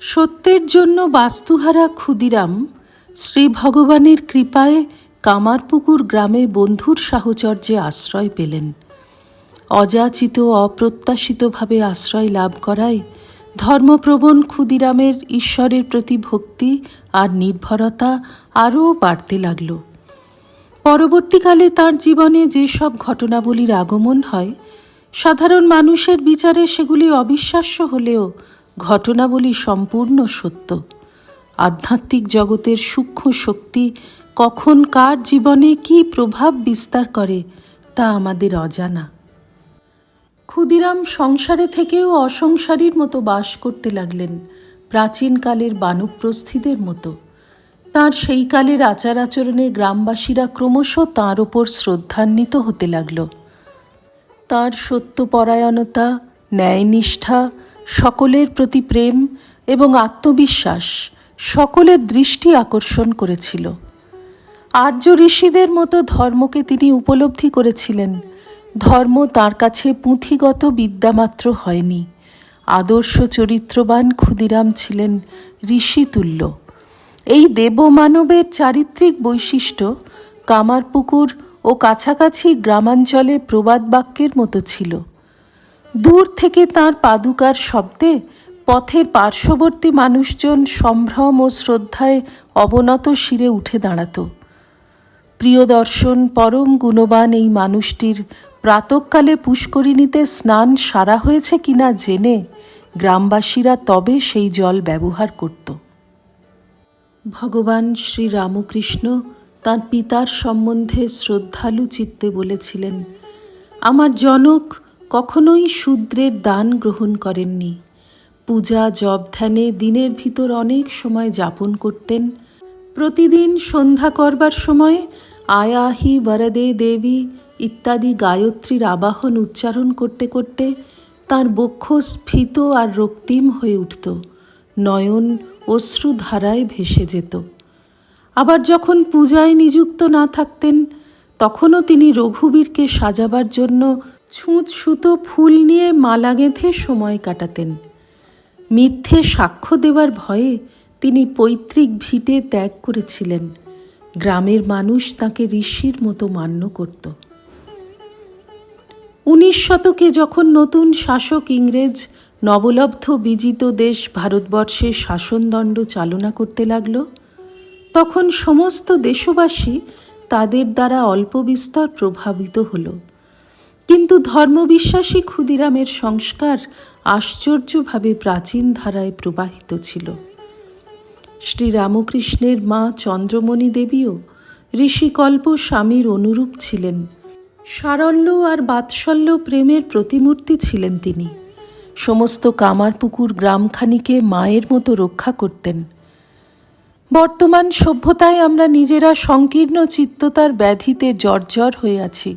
সত্যের জন্য বাস্তুহারা ক্ষুদিরাম, শ্রী ভগবানের কৃপায় কামারপুকুর গ্রামে বন্ধুর সাহচর্যে আশ্রয় পেলেন। অযাচিত, অপ্রত্যাশিতভাবে আশ্রয় লাভ করায় ধর্মপ্রবণ ক্ষুদিরামের ঈশ্বরের প্রতি ভক্তি আর নির্ভরতা আরও বাড়তে লাগল। পরবর্তীকালে তার জীবনে যেসব ঘটনাবলীর আগমন হয়, সাধারণ মানুষের বিচারে সেগুলি অবিশ্বাস্য হলেও ঘটনাবলী সম্পূর্ণ সত্য। আধ্যাত্মিক জগতের সূক্ষ্ম শক্তি কখন কার জীবনে কী প্রভাব বিস্তার করে, তা আমাদের অজানা। ক্ষুদিরাম সংসারে থেকেও অসংসারীর মতো বাস করতে লাগলেন প্রাচীনকালের বানুপ্রস্থিদের মতো। তার সেই কালের আচার আচরণে গ্রামবাসীরা ক্রমশ তাঁর ওপর শ্রদ্ধান্বিত হতে লাগল। তার সত্যপরায়ণতা, ন্যায়নিষ্ঠা সকলের প্রতি প্রেম এবং আত্মবিশ্বাস সকলের দৃষ্টি আকর্ষণ করেছিল। আর্য ঋষিদের মতো ধর্মকে তিনি উপলব্ধি করেছিলেন। ধর্ম তার কাছে পুঁথিগত বিদ্যামাত্র হয়নি। আদর্শ চরিত্রবান ক্ষুদিরাম ছিলেন ঋষিতুল্য। এই দেবমানবের চারিত্রিক বৈশিষ্ট্য কামারপুকুর ও কাছাকাছি গ্রামাঞ্চলে প্রবাদ বাক্যের মতো ছিল। দূর থেকে তার পাদুকার শব্দে পথের পার্শ্ববর্তী মানুষজন সম্ভ্রম ও শ্রদ্ধায় অবনত শিরে উঠে দাঁড়াত। প্রিয় দর্শন, পরম গুণবান এই মানুষটির প্রাতকালে পুষ্করিণীতে স্নান সারা হয়েছে কিনা জেনে গ্রামবাসীরা তবে সেই জল ব্যবহার করত। ভগবান শ্রী রামকৃষ্ণ তাঁর পিতার সম্বন্ধে শ্রদ্ধালু চিত্তে বলেছিলেন, আমার জনক কখনোই শূদ্রের দান গ্রহণ করেননি। পূজা, জপ ধ্যানে দিনের ভিতর অনেক সময় যাপন করতেন। প্রতিদিন সন্ধ্যা করবার সময় আয়াহি, বরদে দেবী ইত্যাদি গায়ত্রীর আবাহন উচ্চারণ করতে করতে তার বক্ষ স্ফীত আর রক্তিম হয়ে উঠত। নয়ন অশ্রুধারায় ভেসে যেত। আবার যখন পূজায় নিযুক্ত না থাকতেন, তখনও তিনি রঘুবীরকে সাজাবার জন্য ছুঁচ সুতো ফুল নিয়ে মালা গেঁথে সময় কাটাতেন। মিথ্যে সাক্ষ্য দেওয়ার ভয়ে তিনি পৈতৃক ভিটে ত্যাগ করেছিলেন। গ্রামের মানুষ তাকে ঋষির মতো মান্য করত। উনিশ শতকে যখন নতুন শাসক ইংরেজ নবলব্ধ বিজিত দেশ ভারতবর্ষে শাসনদণ্ড চালনা করতে লাগল, তখন সমস্ত দেশবাসী তাদের দ্বারা অল্প বিস্তর প্রভাবিত হল। কিন্তু ধর্মবিশ্বাসী ক্ষুদিরামের সংস্কার আশ্চর্যভাবে প্রাচীন ধারায় প্রবাহিত ছিল। শ্রী রামকৃষ্ণের মা চন্দ্রমণি দেবীও ঋষিকল্প স্বামীর অনুরূপ ছিলেন। সারল্য আর বাৎসল্য প্রেমের প্রতিমূর্তি ছিলেন তিনি। সমস্ত কামারপুকুর গ্রামখানিকে মায়ের মতো রক্ষা করতেন। বর্তমান সভ্যতায় আমরা নিজেরা সংকীর্ণ চিত্ততার ব্যাধিতে জর্জর হয়ে আছি।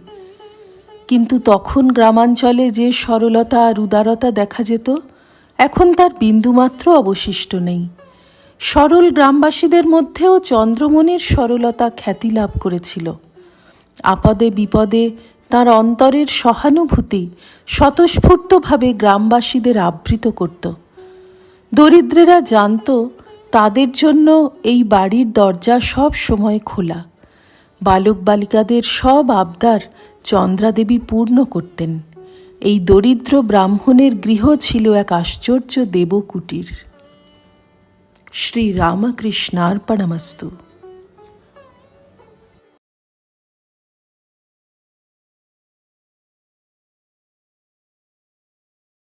কিন্তু তখন গ্রামাঞ্চলে যে সরলতা আর উদারতা দেখা যেত, এখন তার বিন্দুমাত্র অবশিষ্ট নেই। সরল গ্রামবাসীদের মধ্যেও চন্দ্রমণির সরলতা খ্যাতি লাভ করেছিল। আপদে বিপদে তার অন্তরের সহানুভূতি স্বতঃস্ফূর্তভাবে গ্রামবাসীদের আবৃত করত। দরিদ্রেরা জানত তাদের জন্য এই বাড়ির দরজা সব সময় খোলা। বালক বালিকাদের সব আবদার চন্দ্রাদেবী পূর্ণ করতেন। এই দরিদ্র ব্রাহ্মণের গৃহ ছিল এক আশ্চর্য দেবকুটির। শ্রী রামকৃষ্ণার্পণমস্তু।